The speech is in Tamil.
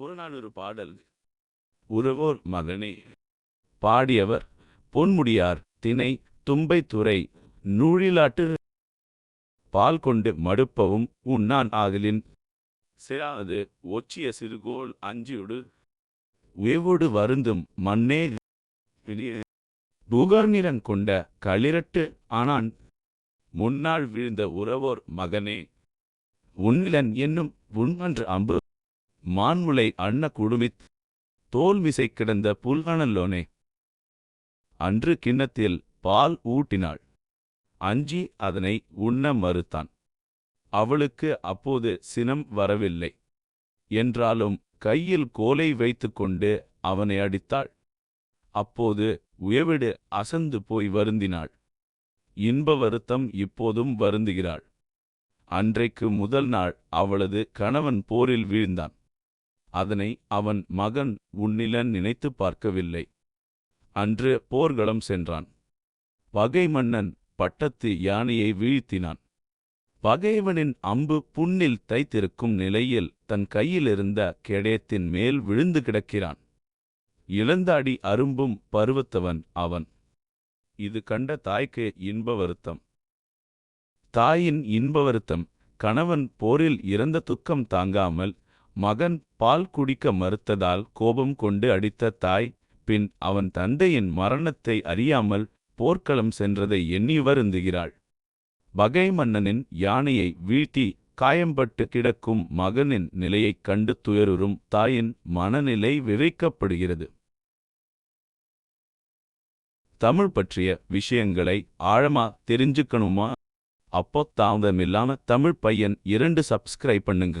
புறநானூறு பாடல். உறவோர் மகனே. பாடியவர் பொன்முடியார் திணை தும்பைத்துறை. நூழிலாட்டு பால் கொண்டு மடுப்பவும் உண்ணான் ஆகலின். சிறாது ஒச்சிய சிறுகோள் அஞ்சியுடு. உயவோடு வருந்தும் மண்ணே. புகர்நிறங் கொண்ட களிரட்டு ஆனான். முன்னாள் வீழ்ந்த உறவோர் மகனே. உன்னிலன் என்னும் உண்மன்று அம்பு மான்முளை அண்ண குழுமித் தோல்மிசை கிடந்த புல்கணல்லோனே. அன்று கிண்ணத்தில் பால் ஊட்டினாள். அஞ்சி அதனை உண்ண மறுத்தான். அவளுக்கு அப்போது சினம் வரவில்லை. என்றாலும் கையில் கோலை வைத்துக்கொண்டு அவனை அடித்தாள். அப்போது உயவிடு அசந்து போய் வருந்தினாள். இன்ப வருத்தம் இப்போதும் வருந்துகிறாள். அன்றைக்கு முதல் நாள் அவளது கணவன் போரில் வீழ்ந்தான். அதனை அவன் மகன் உன்னிலன் நினைத்துப் பார்க்கவில்லை. அன்று போர்க்களம் சென்றான். பகை மன்னன் பட்டத்து யானையை வீழ்த்தினான். பகைவனின் அம்பு புண்ணில் தைத்திருக்கும் நிலையில் தன் கையிலிருந்த கேடயத்தின் மேல் விழுந்து கிடக்கிறான். இளந்தாடி அரும்பும் பருவத்தவன் அவன். இது கண்ட தாய்க்கு இன்ப வருத்தம் தாயின் இன்ப வருத்தம் கணவன் போரில் இறந்த துக்கம் தாங்காமல் மகன் பால் குடிக்க மறுத்ததால் கோபம் கொண்டு அடித்த தாய் பின் அவன் தந்தையின் மரணத்தை அறியாமல் போர்க்களம் சென்றதை எண்ணி வருந்துகிறாள். பகை மன்னனின் யானையை வீழ்த்தி காயம்பட்டு கிடக்கும் மகனின் நிலையைக் கண்டு துயருறும் தாயின் மனநிலை விதைக்கப்படுகிறது. தமிழ் பற்றிய விஷயங்களை ஆழமா தெரிஞ்சுக்கணுமா? அப்போ தாமதமில்லாம தமிழ் பையன் இரண்டு சப்ஸ்கிரைப் பண்ணுங்க.